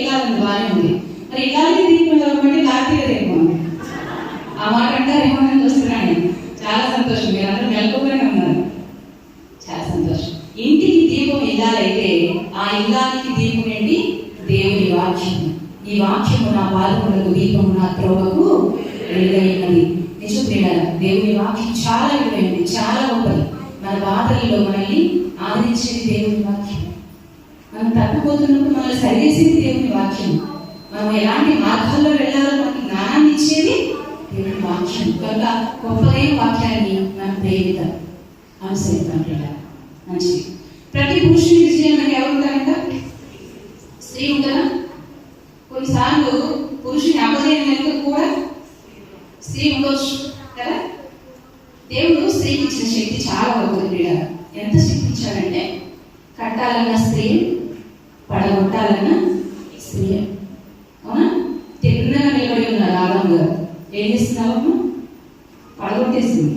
ఇల్లాలని బాగానే ఉంది మరి ఇల్లాలకి దీపం కాబట్టి కార్తీక దీపం ఆ మాట అంటారేమో అని చూస్తున్నాను. చాలా సంతోషం. మీరు అందరూ మెలకుగానే ఉన్నారు. చాలా సంతోషం. ఇంటికి దీపం ఇల్లాలైతే ఆ ఇల్లాలకి దీపం ఏంటి? దేవుని వాక్యం. ఈ వాక్యము నా పాదములకు దీపము నా త్రోవకు వెలుగైనది. నిజం దేవుని వాక్యం చాలా విలువైనది చాలా గొప్పది. మన బాధల్లో మనల్ని ఆదరించేది దేవుని వాక్యం. మనం తప్పిపోతున్నప్పుడు మనల్ని సరిచేసేది దేవుని వాక్యం మనం ఎలాంటి మార్గాల్లో వెళ్ళాలో మనకి జ్ఞానాన్ని ఇచ్చేది దేవుని వాక్యం కనుక గొప్పదైన వాక్యాన్ని మనం ప్రేమిద్దాం. అనుసరిద్దాం పిల్లలు మంచిది. ప్రతి పురుషుని విజయానికి ఎవరు ఉంటారంట స్త్రీ ఉంటారా కొన్నిసార్లు పురుషుని అపజయం వెనుక కూడా స్త్రీ ఉండొచ్చు కదా? దేవుడు స్త్రీకి ఇచ్చిన శక్తి చాలా వరకు ఎంత శక్తి ఇచ్చాడంటే కట్టాలన్న స్త్రీ పడగొట్టాలన్న స్త్రీ అవునా? తిన్నగా నిలబడి ఉన్నారు ఆదాం గారు ఏం చేస్తున్నావు పడగొట్టేసింది.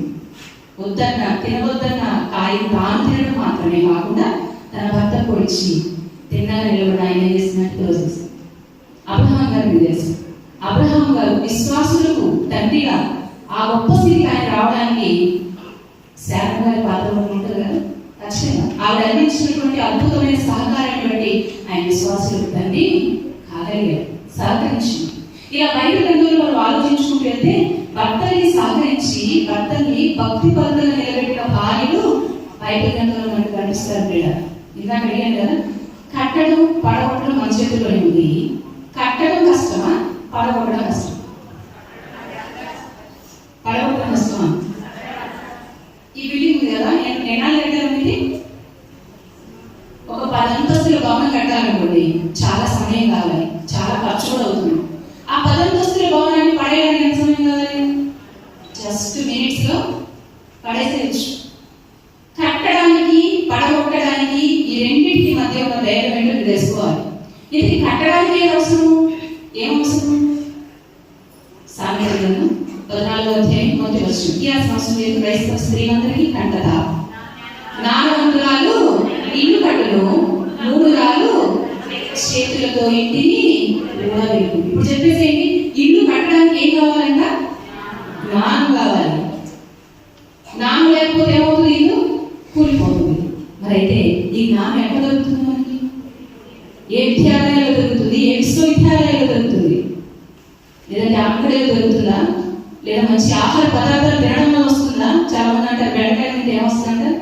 వద్దన్న తినవద్దన్న కాయ తాను తినడం మాత్రమే కాకుండా తన భర్త పొడిచి తిన్నగా నిలబడి ఆయన ఏం చేసినట్టు తోసేసి. అబ్రహాం గారిని తెలుసు అబ్రహాం గారు విశ్వాసులకు తండ్రిగా ఆ గొప్ప స్థితికి ఆయన రావడానికి శారం గారి పాత్ర ఉంటుంది కదా? ఖచ్చితంగా ఆవిడ అందించినటువంటి అద్భుతమైన సహకారాన్ని బట్టి ఆయన విశ్వాసులకు తండ్రి కాగలిగారు. సహకరించింది ఇలా బయట గ్రంథంలో మనం ఆలోచించుకుంటూ వెళ్తే భర్తల్ని సహకరించి భర్తల్ని భక్తి పద్ధతులు నిలబెట్టిన భార్యలు బయట గ్రంథంలో మనకు కనిపిస్తారు బిడ్డ ఇందాక అడిగాను కదా కట్టడం పడగొట్టడం మన చేతిలో ఉంది. కట్టడం కష్టమా? పడగొట్టడం కష్టం పడగొట్టడం కష్టమా ఈ బిల్డింగ్ ఉంది కదా? ఎన్- ఎన్నాళ్ళు కట్టారు మీది ఒక పది అంతస్తుల భవనం కట్టాలనుకోండి చాలా సమయం కావాలి చాలా ఖర్చు కూడా అవుతుంది. ఆ పది అంతస్తుల భవనాన్ని పడేయడానికి ఎంత సమయం కావాలి? జస్ట్ మినిట్స్లో పడేసేయచ్చు. కట్టడానికి పడగొట్టడానికి ఈ రెండింటికి మధ్య ఉన్న భేదం ఏంటో తెలుసుకోవాలి. ఇది కట్టడానికి ఏం అవసరం? ఏం అవసరం? సామెతలను పద్నాలుగో అధ్యాయం మొదటి వచ్చు ఈ సంవత్సరం లేదు క్రైస్తవ స్త్రీలందరికీ కంటత నాలుగు ఇల్లు కట్టును మూడు రాలు చేతులతో ఇంటిని ఊడబెట్టు ఇప్పుడు చెప్పేసి ఏంటి ఇల్లు కట్టడానికి ఏం కావాలంట జ్ఞానం కావాలి జ్ఞానం లేకపోతే ఏమవుతుంది ఇల్లు కూలిపోతుంది మరి అయితే ఈ జ్ఞానం ఎక్కడ దొరుకుతుంది మనకి ఏ విద్యాలయాల్లో దొరుకుతుంది ఏ విశ్వవిద్యాలయాల్లో దొరుకుతుంది లేదంటే అక్కడే దొరుకుతుందా లేదా మంచి ఆహార పదార్థాలు తినడంలో వస్తుందా చాలా మంది అంటారు బెండకాయ తింటే ఏమొస్తుందంట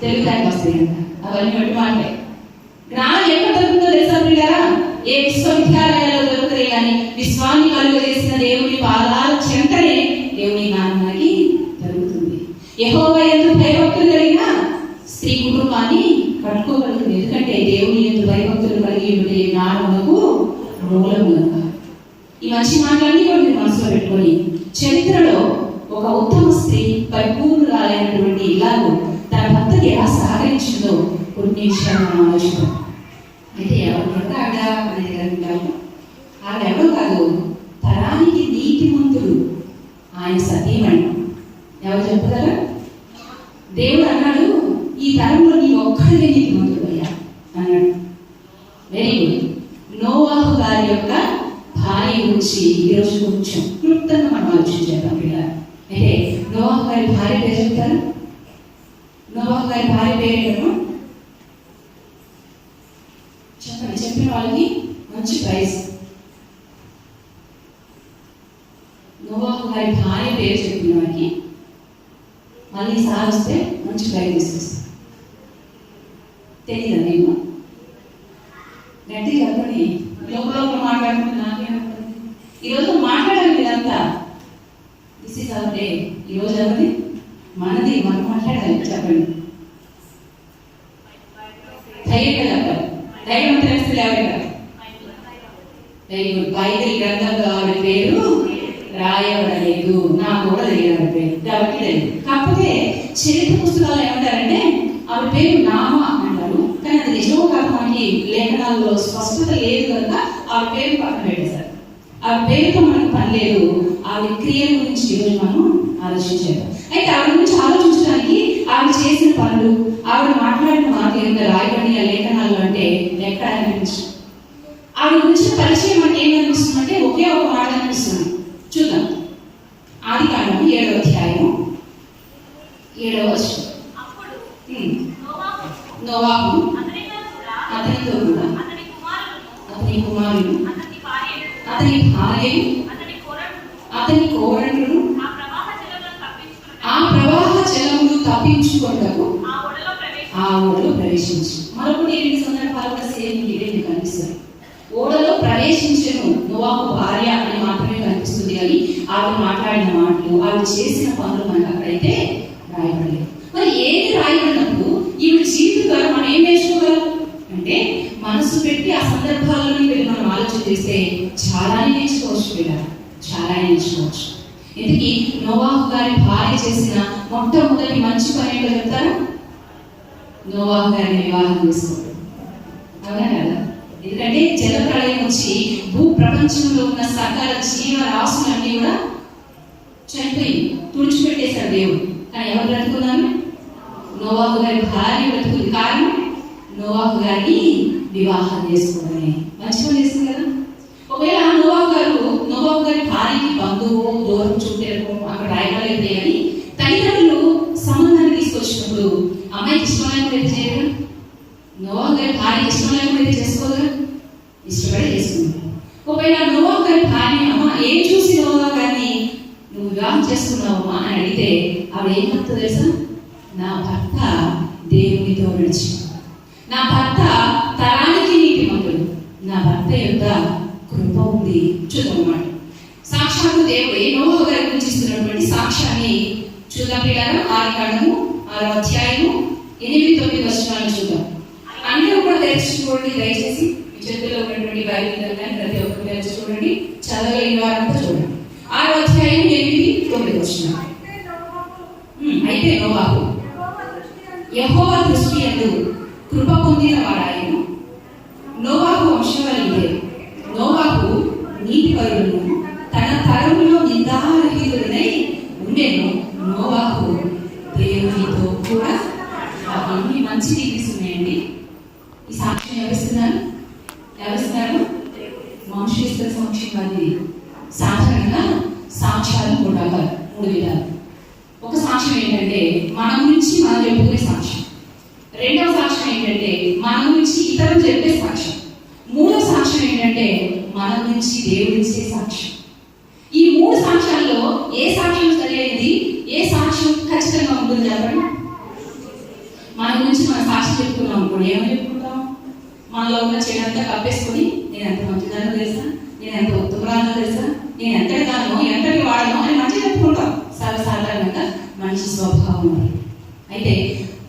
తెలుగుదానికి వస్తాయి అవన్నీ అటువంటి జ్ఞానం ఎక్కడ దొరుకుతుందో తెలుసా పిల్లరా ఏ విశ్వవిద్యాలయాల్లో దొరుకుతాయి కానీ విశ్వాన్ని కలుగజేసిన దేవుని పాదాల చెంతనే దేవుని జ్ఞానం మనకి దొరుకుతుంది ఎక్కువగా ఎందుకు భయభక్తులు కలిగినా స్త్రీ కుటుంబాన్ని కట్టుకోగలుగుతుంది. ఎందుకంటే దేవుని ఎందుకు భయభక్తులు కలిగి ఉండే జ్ఞానములకు మూలము కనుక ఈ మంచి మాటలన్నీ కూడా మీరు మనసులో పెట్టుకొని చరిత్రలో ఒక ఉత్తమ స్త్రీ పరిపూర్ణురాలైనటువంటి ఇలాగో తర్వాత భర్తకి ఎలా సహకరించిందో కొన్ని విషయాలు మనం ఆలోచిద్దాం అయితే ఎవరు భర్త ఆవిడ అనేది గ్రంథాలు ఆవిడ ఎవరు కాదు తరానికి నీతిమంతుడు ఆయన సతీమణి. ఎవరు చెప్పగలరా దేవుడు అన్నాడు ఈ తరంలో నీ ఒక్కడే నీతిమంతుడు అయ్యా అన్నాడు. వెరీ గుడ్ నోవాహు గారి యొక్క భార్య గురించి ఈరోజు కొంచెం క్లుప్తంగా మనం ఆలోచించేద్దాం పిల్లలు. అయితే నోవాహు గారి భార్య పేరు చెప్తారు? వారి భార్య పేరు చెప్పండి. చెప్పిన వాళ్ళకి మంచి ప్రైజ్. నోవాహు గారి భార్య పేరు చెప్పిన వారికి మళ్ళీ సార్ వస్తే మంచి ప్రైజ్ తీసుకొస్తాం. తెలియదా నేను ధైర్యం తెలిస్తే బైబిల్ గ్రంథంలో ఆవిడ పేరు రాయబడలేదు. నాకు కూడా తెలియదు ఆవిడ పేరు. కాబట్టి తెలియదు కాకపోతే చరిత్ర పుస్తకాలు ఏమంటారంటే ఆవిడ పేరు నామ అంటారు. కానీ అది నిజమో కాదు మనకి లేఖనాల్లో స్పష్టత లేదు కనుక ఆవిడ పేరు పక్కన పెట్టేశారు. ఆ పేరుతో మనకు పని లేదు. ఆవిడ క్రియల గురించి ఈరోజు మనం ఆలోచించారు అయితే ఆవిడ గురించి ఆలోచించడానికి ఆవిడ చేసిన పనులు ఆవిడ మాట్లాడిన మాట ఎంత రాయబడిన లేఖనాలు అంటే ఎక్కడ అనిపించు? ఆవిడ గురించిన పరిచయం మనకి ఏం కనిపిస్తుంది అంటే ఒకే ఒక మాట కనిపిస్తుంది చూద్దాం. ఆది కాండం ఏడవ అధ్యాయం ఏడవ. నోవాహు చేసిన పనులు మనకు అక్కడైతే రాయబడలేదు మరి ఏది రాయబడినప్పుడు ఈవిడ జీవితం ద్వారా మనం ఏం నేర్చుకోగలం? అంటే మనసు పెట్టి ఆ సందర్భాలను మీరు మనం ఆలోచన చేస్తే చాలానే నేర్చుకోవచ్చు పిల్లలు చాలా నేర్చుకోవచ్చు. ఇందుకే నోవాహు గారి భార్య చేసిన మొట్టమొదటి మంచి పని ఏంటో చెప్తారా? నోవాహు గారిని వివాహం చేసుకోవడం. అవునా కదా? ఎందుకంటే జల ప్రళయం వచ్చి భూ ప్రపంచంలో ఉన్న సకల జీవరాశులన్నీ కూడా చనిపోయి తుడిచిపెట్టేశాడు దేవుడు. కానీ ఎవరు బ్రతుకున్నాను నోవాహు గారి భార్య బ్రతుకుంది కారణం? నోవాహు గారిని వివాహం చేసుకోవడమే. మంచి పని చేస్తుంది కదా? ఒకవేళ ఆ నోవాహు గారు నోవాహు గారి భార్యకి బంధువు దూరం చూడలేము అక్కడ రాయబడలేదు అని తల్లిదండ్రులు సంబంధాన్ని తీసుకొచ్చినప్పుడు అమ్మాయికి ఇష్టం లేకుండా చేయరు నోవాహు గారి భార్య ఇష్టం లేకుండా చేసుకోగలరు? ఇష్టపడి చేసుకుంటారు. ఒకవేళ చేసుకున్నావమ్మా అని అడిగితే ఆవిడ ఏం తెలుసా? నా భర్త దేవునితో నడిచి. నా భర్త తరానికి నీతిమంతుడు. నా భర్త యొక్క కృప ఉంది. చూద్దామన్నమాట. సాక్షాత్తు దేవుడు ఏమో గారి గురించి ఇస్తున్నటువంటి సాక్ష్యాన్ని చూద్దాం పిల్లలు ఆరు కాండము ఆరో అధ్యాయము ఎనిమిది తొమ్మిది వచనాలు చూద్దాం. అందరూ కూడా తెరుచుకోండి దయచేసి మీ చేతిలో ఉన్నటువంటి బైబిల్ ప్రతి ఒక్కరు తెరిచి చూడండి. చదవలేని వారంతా చూడండి. వచ్చిన. అయితే నోవాహు యహోవ దృష్టి అందు కృప పొందిన వాడాయను. నోవాహు వంశవలిదే నోవాహు నీతిపరులను తన తరంలో నిందారహితుడనై ఉండేను. నోవాహు దేవునితో కూడా అవన్నీ మంచి డిగ్రీస్ ఉన్నాయండి. ఈ సాక్ష్యం ఎవరిస్తున్నాను ఎవరిస్తున్నారు? మనుషుల సాక్ష్యం కాదు సాధారణంగా సాక్ష్యాలు కూడా రకాలు. మూడు విధాలు. ఒక సాక్ష్యం ఏంటంటే మన గురించి మనం చెప్పుకునే సాక్ష్యం. రెండవ సాక్ష్యం ఏంటంటే మన గురించి ఇతరులు చెప్పే సాక్ష్యం. మూడవ సాక్ష్యం ఏంటంటే మన గురించి దేవుడు ఇచ్చే సాక్ష్యం. ఈ మూడు సాక్ష్యాల్లో ఏ సాక్ష్యం సరైనది? ఏ సాక్ష్యం ఖచ్చితంగా ఉంటుంది చెప్పండి? మన గురించి మన సాక్ష్యం చెప్పుకున్నాం అనుకోండి. ఏమని చెప్పుకుంటాం? మనలో ఉన్న చెడంతా కప్పేసుకొని నేను ఎంత మంచిదాన్ని తెలుసా? నేను ఎంత ఉత్తమరాలో తెలుసా? నేను ఎంతటి దానో ఎంతటి వాడను అని మంచి చెప్పుకుంటాం. సర్వసాధారణంగా మనిషి స్వభావం అయితే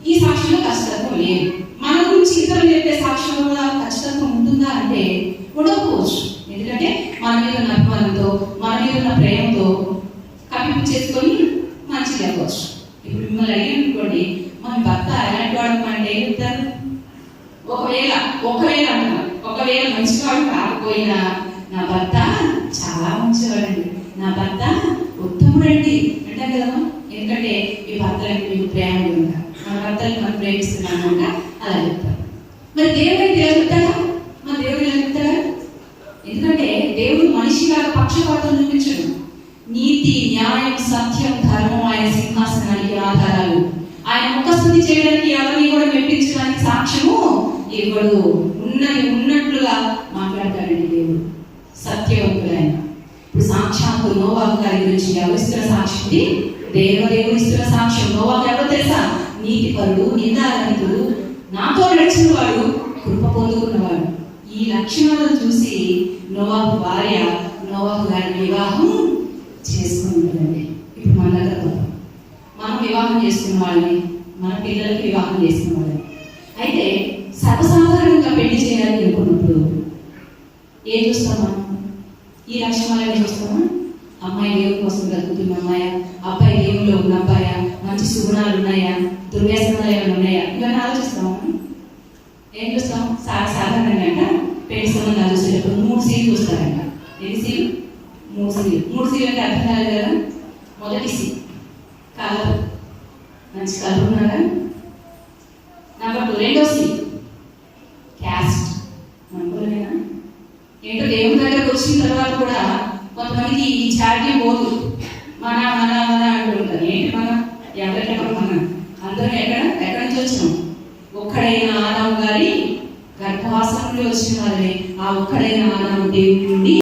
ఈ సాక్ష్యంలో ఖచ్చితత్వం లేదు. మన గురించి ఇతరులు చెప్పే సాక్ష్యంలో కూడా ఖచ్చితత్వం ఉంటుందా అంటే ఉండకపోవచ్చు. ఎందుకంటే మన మీద ఉన్న అభిమానంతో మన మీద ఉన్న ప్రేమతో కప్పిపు చేసుకొని మంచి చెప్పవచ్చు ఇప్పుడు మిమ్మల్ని అడిగాను మన భర్త ఎలాంటి వాడు అంటే ఏం చెప్తారు? ఒకవేళ ఒకవేళ అంటున్నారు ఒకవేళ మంచివాడు కాకపోయినా నా భర్త చాలా మంచివాడండి. నా భర్త ఉత్తముడండి. అంటాం కదమ్మా ఎందుకంటే ఈ భర్తలకి మీకు ప్రేమ ఉందా? మన భర్తలు మనం ప్రేమిస్తున్నాను అంట అలా చెప్తారు. మరి దేవుడు అయితే ఎలా మన దేవుడు ఎలా ఎందుకంటే దేవుడు మనిషిగా పక్షపాతం చూపించడు. నీతి న్యాయం సత్యం ధర్మం ఆయన సింహాసనానికి ఆధారాలు. ఆయన ముఖస్థుతి చేయడానికి ఎవరిని కూడా మెప్పించడానికి సాక్ష్యము ఇవ్వడు. ఉన్నది ఉన్నట్లుగా మాట్లాడతాడండి దేవుడు సత్యవంతులైన ఇప్పుడు సాక్షాత్తు నోవాహు గారి గురించి ఎవరిస్తున్న సాక్ష్యం ఇది దేవదేవుడు ఇస్తున్న సాక్ష్యం. నోవాహు ఎవరో తెలుసా? నీతిపరుడు నిందారహితుడు నాతో నడిచిన వాడు కృప పొందుకున్నవాడు. ఈ లక్షణాలను చూసి నోవాహు భార్య నోవాహు గారిని వివాహం చేసుకుంటుందండి. ఇప్పుడు మన దగ్గర మనం వివాహం చేసుకున్న వాళ్ళని మన పిల్లలకి వివాహం చేసుకున్న వాళ్ళని. అయితే సర్వసాధారణంగా పెళ్ళి చేయాలి అనుకున్నప్పుడు ఏం చూస్తామా ఈ లక్షణాలను చూస్తామా? అమ్మాయి దేవుని కోసం బ్రతుకుతున్న అమ్మాయి? అబ్బాయి దేవుల్లో ఉన్న అబ్బాయా? మంచి సుగుణాలు ఉన్నాయా? దుర్వ్యసనాలు ఏమైనా ఉన్నాయా? ఇవన్నీ ఆలోచిస్తాము ఏం చూస్తాం? సా- సాధారణంగా అంట పెళ్ళి సంబంధాలు చూసేటప్పుడు మూడు సీలు చూస్తారంట. ఎన్ని సీలు? మూడు సీలు. మూడు సీలు అంటే అర్థం కాలేదు కదా? మొదటి సీ కలర్. మంచి కలర్ ఉన్నారా నెంబర్ టూ రెండో సీ క్యాస్ట్ అనుకోలేనా ఏంటో దేవుని దగ్గరకు వచ్చిన తర్వాత కూడా కొంతమందికి ఈ చాట్యం పోదు. మన మన మన అంటుంటారు ఏంటి మన ఎవరెక్కడ మన అందరం ఎక్కడ? ఎక్కడి నుంచి వచ్చినాం? ఒక్కడైన ఆదాము గారి గర్భవాసం నుండి వచ్చిన ఆ ఒక్కడైన ఆదాము దేవుడి నుండి